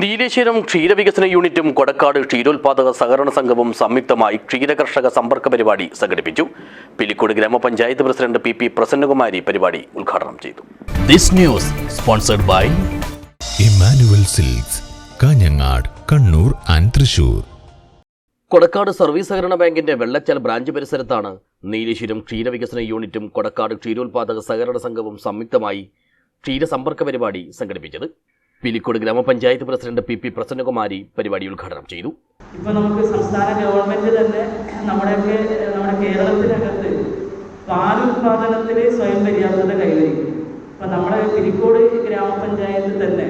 നീലേശ്വരം ക്ഷീരവികസന യൂണിറ്റും കൊടക്കാട് ക്ഷീരോത്പാദക സഹകരണ സംഘവും സംയുക്തമായി ക്ഷീരകർഷക സമ്പർക്ക പരിപാടി സംഘടിപ്പിച്ചു. പിലിക്കോട് ഗ്രാമപഞ്ചായത്ത് പ്രസിഡന്റ് പി പി പ്രസന്നകുമാരി പരിപാടി ഉദ്ഘാടനം ചെയ്തു. This news sponsored by Emmanuel silks Kanhangad Kannur and Thrissur. Kodakkad service സഹകരണ ബാങ്കിന്റെ വെള്ളച്ചൽ ബ്രാഞ്ച് പരിസരത്താണ് നീലേശ്വരം ക്ഷീരവികസന യൂണിറ്റും കൊടക്കാട് ക്ഷീരോത്പാദക സഹകരണ സംഘവും സംയുക്തമായി ക്ഷീരസമ്പർക്ക പരിപാടി സംഘടിപ്പിച്ചത്. പിലിക്കോട് ഗ്രാമപഞ്ചായത്ത് പ്രസിഡന്റ് പി പി പ്രസന്നകുമാരി പരിപാടി ഉദ്ഘാടനം ചെയ്തു. ഇപ്പൊ നമുക്ക് സംസ്ഥാന ഗവൺമെന്റ് തന്നെ നമ്മുടെയൊക്കെ നമ്മുടെ കേരളത്തിനകത്ത് പാൽ ഉത്പാദനത്തിൽ സ്വയം പര്യാപ്തത കൈവരിക്കും. അപ്പൊ നമ്മുടെ പിലിക്കോട് ഗ്രാമപഞ്ചായത്ത് തന്നെ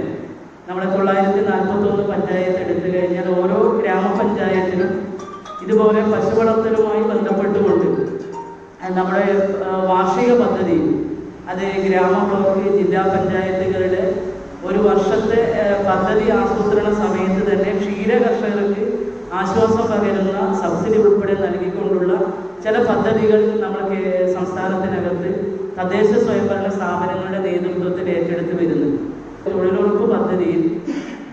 നമ്മുടെ തൊള്ളായിരത്തി നാൽപ്പത്തി ഒന്ന് പഞ്ചായത്ത് എടുത്തു കഴിഞ്ഞാൽ ഓരോ ഗ്രാമപഞ്ചായത്തിലും ഇതുപോലെ പശു വളർത്തലുമായി ബന്ധപ്പെട്ടുകൊണ്ട് നമ്മുടെ വാർഷിക പദ്ധതി അത് ഗ്രാമ ബ്ലോക്ക് ജില്ലാ പഞ്ചായത്തുകളുടെ പദ്ധതി ആസൂത്രണ സമയത്ത് തന്നെ ക്ഷീര കർഷകർക്ക് ആശ്വാസം പകരുന്ന സബ്സിഡി ഉൾപ്പെടെ നൽകിക്കൊണ്ടുള്ള ചില പദ്ധതികൾ നമ്മൾ സംസ്ഥാനത്തിനകത്ത് തദ്ദേശ സ്വയംഭരണ സ്ഥാപനങ്ങളുടെ നേതൃത്വത്തിൽ ഏറ്റെടുത്ത് വരുന്നു തൊഴിലുറപ്പ് പദ്ധതിയിൽ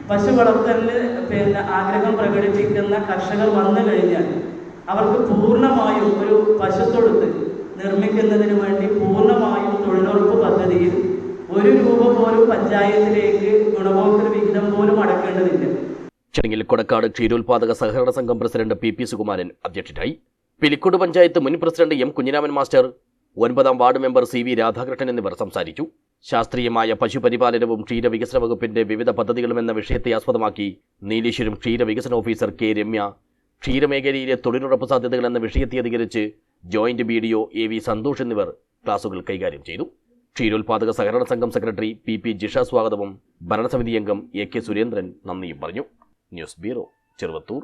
പശു വളർത്തലിന് പിന്നെ ആഗ്രഹം പ്രകടിപ്പിക്കുന്ന കർഷകർ വന്നു കഴിഞ്ഞാൽ അവർക്ക് പൂർണമായും ഒരു പശുത്തൊടുത്ത് നിർമ്മിക്കുന്നതിന് വേണ്ടി പൂർണമായും തൊഴിലുറപ്പ് പദ്ധതിയിൽ ഒരു രൂപ പോലും പഞ്ചായത്തിലേക്ക് പോലും ചടങ്ങിൽ കൊടക്കാട് ക്ഷീരോത്പാദക സഹകരണ സംഘം പ്രസിഡന്റ് പി പി സുകുമാരൻ അധ്യക്ഷനായി പിലിക്കോട് പഞ്ചായത്ത് മുൻ പ്രസിഡന്റ് എം കുഞ്ഞിരാമൻ മാസ്റ്റർ ഒൻപതാം ward member C V Radhakrishnan എന്നിവർ സംസാരിച്ചു. ശാസ്ത്രീയമായ പശുപരിപാലനവും ക്ഷീരവികസന വകുപ്പിന്റെ വിവിധ പദ്ധതികളും എന്ന വിഷയത്തെ ആസ്പദമാക്കി നീലേശ്വരം ക്ഷീരവികസന ഓഫീസർ കെ രമ്യ ക്ഷീരമേഖലയിലെ തൊഴിലുറപ്പ് സാധ്യതകൾ എന്ന വിഷയത്തെ അധികരിച്ച് joint B D O A V Santhosh എന്നിവർ ക്ലാസുകൾ കൈകാര്യം ചെയ്തു. ക്ഷീരോത്പാദക സഹകരണ സംഘം സെക്രട്ടറി പി പി ജിഷ സ്വാഗതവും ഭരണസമിതി അംഗം എ കെ സുരേന്ദ്രൻ നന്ദിയും പറഞ്ഞു. News bureau Cheruvathur.